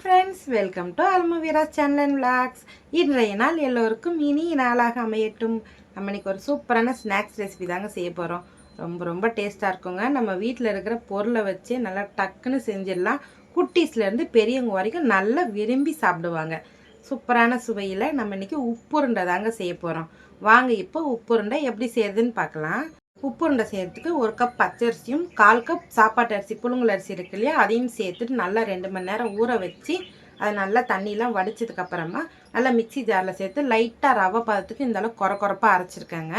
Friends welcome to Almaveera channel and vlogs இன்றைய நாள் எல்லோருக்கும் இனிய நாளாக அமையட்டும். நம்ம இன்னைக்கு ஒரு சூப்பரான ஸ்நாக்ஸ் ரெசிபி தாங்க செய்ய போகிறோம் ரொம்ப ரொம்ப டேஸ்ட்டாக இருக்குங்க. நம்ம வீட்டில் இருக்கிற பொருளை வச்சு நல்லா டக்குன்னு செஞ்சிடலாம். குட்டீஸ்லேருந்து பெரியவங்க வரைக்கும் நல்லா விரும்பி சாப்பிடுவாங்க. சூப்பரான சுவையில் நம்ம இன்றைக்கி உப்புருண்டை தாங்க செய்ய போகிறோம் வாங்க இப்போ உப்புருண்டை எப்படி செய்யறதுன்னு பார்க்கலாம். உப்புண்டை செய்கிறதுக்கு ஒரு கப் பச்சரிசியும் கால் கப் சாப்பாட்டு அரிசி புழுங்கல் அரிசி இருக்கு இல்லையா? அதையும் சேர்த்துட்டு நல்லா ரெண்டு மணி நேரம் ஊற வச்சு அதை நல்லா தண்ணியெலாம் வடித்ததுக்கப்புறமா நல்லா மிக்ஸி ஜாரில் சேர்த்து லைட்டாக ரவை பதத்துக்கு இந்த அளவுக்கு குறை குறைப்பாக அரைச்சிருக்கேங்க.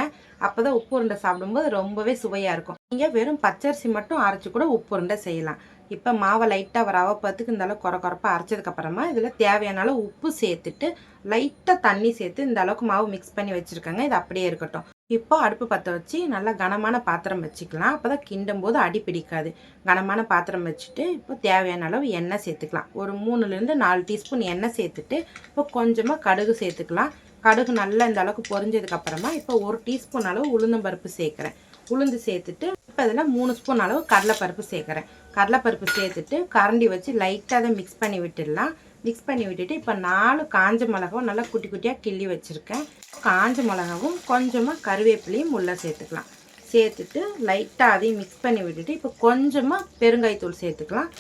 அப்போ தான் உப்பு உருண்டை சாப்பிடும்போது ரொம்பவே சுவையாக இருக்கும். நீங்கள் வெறும் பச்சரிசி மட்டும் அரைச்சி கூட உப்பு உருண்டை செய்யலாம். இப்போ மாவை லைட்டாக ரவை பத்துக்கு இந்த அளவுக்கு குறை குறைப்பாக அரைச்சதுக்கப்புறமா இதில் தேவையான அளவு உப்பு சேர்த்துட்டு லைட்டாக தண்ணி சேர்த்து இந்த அளவுக்கு மாவு மிக்ஸ் பண்ணி வச்சுருக்கேங்க. இது அப்படியே இருக்கட்டும். இப்போ அடுப்பு பற்ற வச்சு நல்லா கனமான பாத்திரம் வச்சுக்கலாம். அப்போ தான் கிண்டும் போது அடி பிடிக்காது. கனமான பாத்திரம் வச்சுட்டு இப்போ தேவையான அளவு எண்ணெய் சேர்த்துக்கலாம். ஒரு மூணுலேருந்து நாலு டீஸ்பூன் எண்ணெய் சேர்த்துட்டு இப்போ கொஞ்சமாக கடுகு சேர்த்துக்கலாம். கடுகு நல்லா இந்த அளவுக்கு பொரிஞ்சதுக்கப்புறமா இப்போ ஒரு டீஸ்பூன் அளவு உளுந்தம்பருப்பு சேர்க்குறேன். உளுந்து சேர்த்துட்டு இப்போ இதில் மூணு ஸ்பூன் அளவு கடலைப்பருப்பு சேர்க்குறேன். கடலைப்பருப்பு சேர்த்துட்டு கரண்டி வச்சு லைட்டாக அதை மிக்ஸ் பண்ணி விட்டுடலாம். மிக்ஸ் பண்ணி விட்டுட்டு இப்போ நாலு காஞ்ச மிளகாவும் நல்லா குட்டி குட்டியாக கிள்ளி வச்சுருக்கேன். காஞ்ச மிளகாவும் கொஞ்சமாக கருவேப்பிலையும் உள்ளே சேர்த்துக்கலாம். சேர்த்துட்டு லைட்டாக அதையும் மிக்ஸ் பண்ணி விட்டுட்டு இப்போ கொஞ்சமாக பெருங்காய்த்தூள் சேர்த்துக்கலாம்.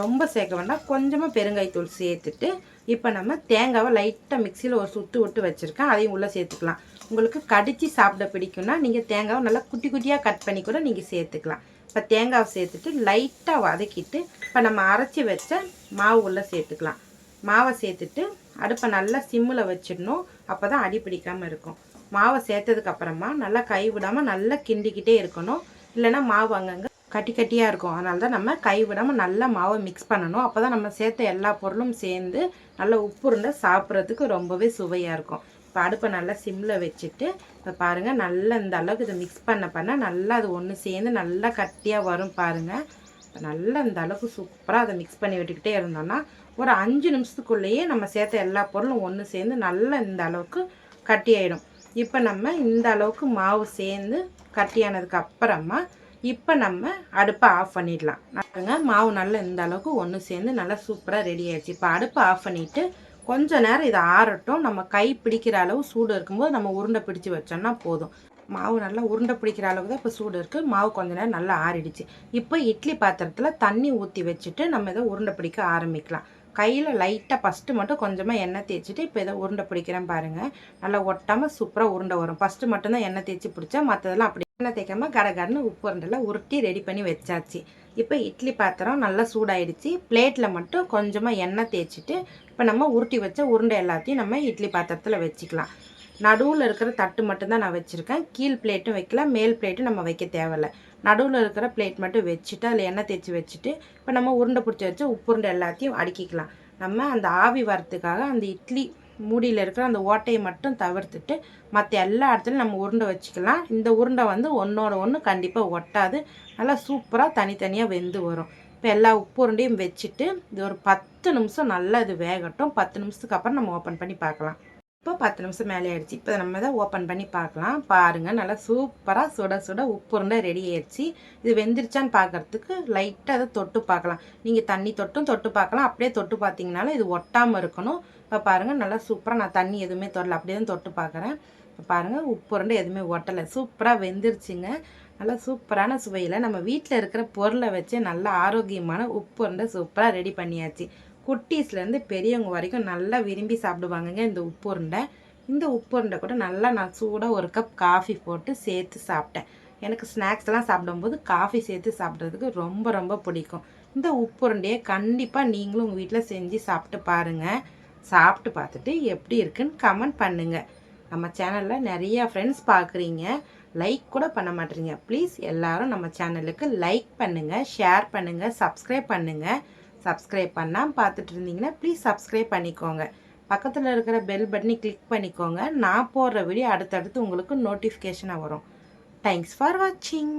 ரொம்ப சேர்க்க வேண்டாம் கொஞ்சமாக பெருங்காய்த்தூள் சேர்த்துட்டு இப்போ நம்ம தேங்காவை லைட்டாக மிக்சியில் ஒரு சுட்டு விட்டு வச்சுருக்கேன். அதையும் உள்ளே சேர்த்துக்கலாம். உங்களுக்கு கடித்து சாப்பிட பிடிக்கும்னா நீங்கள் தேங்காவை நல்லா குட்டி குட்டியாக கட் பண்ணி கூட நீங்கள் சேர்த்துக்கலாம். இப்போ தேங்காவை சேர்த்துட்டு லைட்டாக வதக்கிட்டு இப்போ நம்ம அரைச்சி வச்ச மாவு உள்ளே சேர்த்துக்கலாம். மாவை சேர்த்துட்டு அடுப்பை நல்லா சிம்மில் வச்சிடணும். அப்போ தான் அடி பிடிக்காமல் இருக்கும். மாவை சேர்த்ததுக்கப்புறமா நல்லா கை விடாமல் நல்லா கிண்டிக்கிட்டே இருக்கணும். இல்லைன்னா மாவு அங்கங்கே கட்டி கட்டியாக இருக்கும். அதனால தான் நம்ம கை விடாமல் நல்லா மாவை மிக்ஸ் பண்ணணும். அப்போ தான் நம்ம சேர்த்த எல்லா பொருளும் சேர்ந்து நல்லா உப்பு இருந்தால் சாப்பிட்றதுக்கு ரொம்பவே சுவையாக இருக்கும். இப்போ அடுப்பை நல்லா சிம்மில் வச்சுட்டு இப்போ பாருங்கள் நல்லா இந்த அளவுக்கு இதை மிக்ஸ் பண்ண பண்ண நல்லா அது ஒன்று சேர்ந்து நல்லா கட்டியாக வரும் பாருங்கள் நல்லா இந்த அளவுக்கு சூப்பராக அதை மிக்ஸ் பண்ணி விட்டுக்கிட்டே இருந்தோம்னா ஒரு அஞ்சு நிமிஷத்துக்குள்ளேயே நம்ம சேர்த்த எல்லா பொருளும் ஒன்று சேர்ந்து நல்லா இந்த அளவுக்கு கட்டி ஆகிடும் இப்போ நம்ம இந்த அளவுக்கு மாவு சேர்ந்து கட்டியானதுக்கு அப்புறமா இப்போ நம்ம அடுப்பை ஆஃப் பண்ணிடலாம். நாங்க மாவு நல்லா இந்த அளவுக்கு ஒன்று சேர்ந்து நல்லா சூப்பராக ரெடி ஆயிடுச்சு. இப்போ அடுப்பை ஆஃப் பண்ணிவிட்டு கொஞ்ச நேரம் இதை ஆறட்டும். நம்ம கை பிடிக்கிற அளவு சூடு இருக்கும்போது நம்ம உருண்டை பிடிச்சி வச்சோம்னா போதும். மாவு நல்லா உருண்டை பிடிக்கிற அளவுக்கு தான் இப்போ சூடு இருக்குது மாவு கொஞ்ச நேரம் நல்லா ஆறிடுச்சு. இப்போ இட்லி பாத்திரத்தில் தண்ணி ஊற்றி வச்சுட்டு நம்ம இதை உருண்டை பிடிக்க ஆரம்பிக்கலாம். கையில் லைட்டாக ஃபஸ்ட்டு மட்டும் கொஞ்சமாக எண்ணெய் தேய்ச்சிட்டு இப்போ இதை உருண்டை பிடிக்கிறேன் பாருங்கள் நல்லா ஒட்டாமல் சூப்பராக உருண்டை வரும். ஃபஸ்ட்டு மட்டும்தான் எண்ணெய் தேய்ச்சி பிடிச்சா மற்றதெல்லாம் அப்படி எண்ணெய் தேய்க்காம கடகடன்னு உப்பு உருண்டெல்லாம் உருட்டி ரெடி பண்ணி வச்சாச்சு. இப்போ இட்லி பாத்திரம் நல்லா சூடாயிடுச்சு. பிளேட்டில் மட்டும் கொஞ்சமாக எண்ணெய் தேய்ச்சிட்டு இப்போ நம்ம உருட்டி வச்ச உருண்டை எல்லாத்தையும் நம்ம இட்லி பாத்திரத்தில் வச்சுக்கலாம். நடுவில் இருக்கிற தட்டு மட்டும்தான் நான் வச்சுருக்கேன். கீழ் பிளேட்டும் வைக்கல மேல் பிளேட்டும் நம்ம வைக்க தேவையில்ல. நடுவில் இருக்கிற பிளேட் மட்டும் வச்சுட்டு அதில் எண்ணெய் தேய்ச்சி வச்சுட்டு இப்போ நம்ம உருண்டை பிடிச்சி வச்சு உப்புருண்டை எல்லாத்தையும் அடுக்கிக்கலாம். நம்ம அந்த ஆவி வரத்துக்காக அந்த இட்லி மூடியில் இருக்கிற அந்த ஓட்டையை மட்டும் தவிர்த்துட்டு மற்ற எல்லா இடத்துலையும் நம்ம உருண்டை வச்சுக்கலாம். இந்த உருண்டை வந்து ஒன்றோட ஒன்று கண்டிப்பாக ஒட்டாது. நல்லா சூப்பராக தனித்தனியாக வெந்து வரும். இப்போ எல்லா உப்பு உருண்டையும் வச்சுட்டு இது ஒரு பத்து நிமிஷம் நல்லா இது வேகட்டும். பத்து நிமிஷத்துக்கு அப்புறம் நம்ம ஓப்பன் பண்ணி பார்க்கலாம். இப்போ பத்து நிமிஷம் மேலே ஆயிடுச்சு. இப்போ நம்ம இதை ஓப்பன் பண்ணி பார்க்கலாம். பாருங்கள் நல்லா சூப்பராக சுட சுட உப்பு உருண்டை ரெடி ஆயிடுச்சு. இது வெந்துருச்சான்னு பார்க்கறதுக்கு லைட்டாக அதை தொட்டு பார்க்கலாம். நீங்கள் தண்ணி தொட்டும் தொட்டு பார்க்கலாம். அப்படியே தொட்டு பார்த்தீங்கனாலும் இது ஒட்டாமல் இருக்கணும். இப்போ பாருங்கள் நல்லா சூப்பராக நான் தண்ணி எதுவுமே தொடல. அப்படியே தான் தொட்டு பார்க்குறேன். இப்போ பாருங்கள் உப்பு உருண்டை எதுவுமே ஒட்டலை. சூப்பராக வெந்துருச்சுங்க. நல்லா சூப்பரான சுவையில் நம்ம வீட்டில் இருக்கிற பொருளை வச்சு நல்லா ஆரோக்கியமான உப்பு உருண்டை சூப்பராக ரெடி பண்ணியாச்சு. குட்டீஸ்லேருந்து பெரியவங்க வரைக்கும் நல்லா விரும்பி சாப்பிடுவாங்கங்க இந்த உப்பு உருண்டை. இந்த உப்பு உருண்டை கூட நல்லா நான் சூடாக ஒரு கப் காஃபி போட்டு சேர்த்து சாப்பிட்டேன். எனக்கு ஸ்நாக்ஸ்லாம் சாப்பிடும்போது காஃபி சேர்த்து சாப்பிட்றதுக்கு ரொம்ப ரொம்ப பிடிக்கும். இந்த உப்பு உருண்டையை கண்டிப்பாக நீங்களும் உங்கள் வீட்டில் செஞ்சு சாப்பிட்டு பாருங்கள் சாப்பிட்டு பார்த்துட்டு எப்படி இருக்குன்னு கமெண்ட் பண்ணுங்கள் நம்ம சேனலில் நிறையா ஃப்ரெண்ட்ஸ் பார்க்குறீங்க லைக் கூட பண்ண மாட்டேறீங்க ப்ளீஸ் எல்லோரும் நம்ம சேனலுக்கு லைக் பண்ணுங்கள் ஷேர் பண்ணுங்கள் சப்ஸ்கிரைப் பண்ணுங்கள் சப்ஸ்கிரைப் பண்ணால் பார்த்துட்டு இருந்தீங்கன்னா ப்ளீஸ் சப்ஸ்கிரைப் பண்ணிக்கோங்க. பக்கத்தில் இருக்கிற பெல் பட்டனை கிளிக் பண்ணிக்கோங்க. நான் போடுற வீடியோ அடுத்தடுத்து உங்களுக்கு நோட்டிஃபிகேஷனாக வரும். தேங்க்ஸ் ஃபார் வாட்சிங்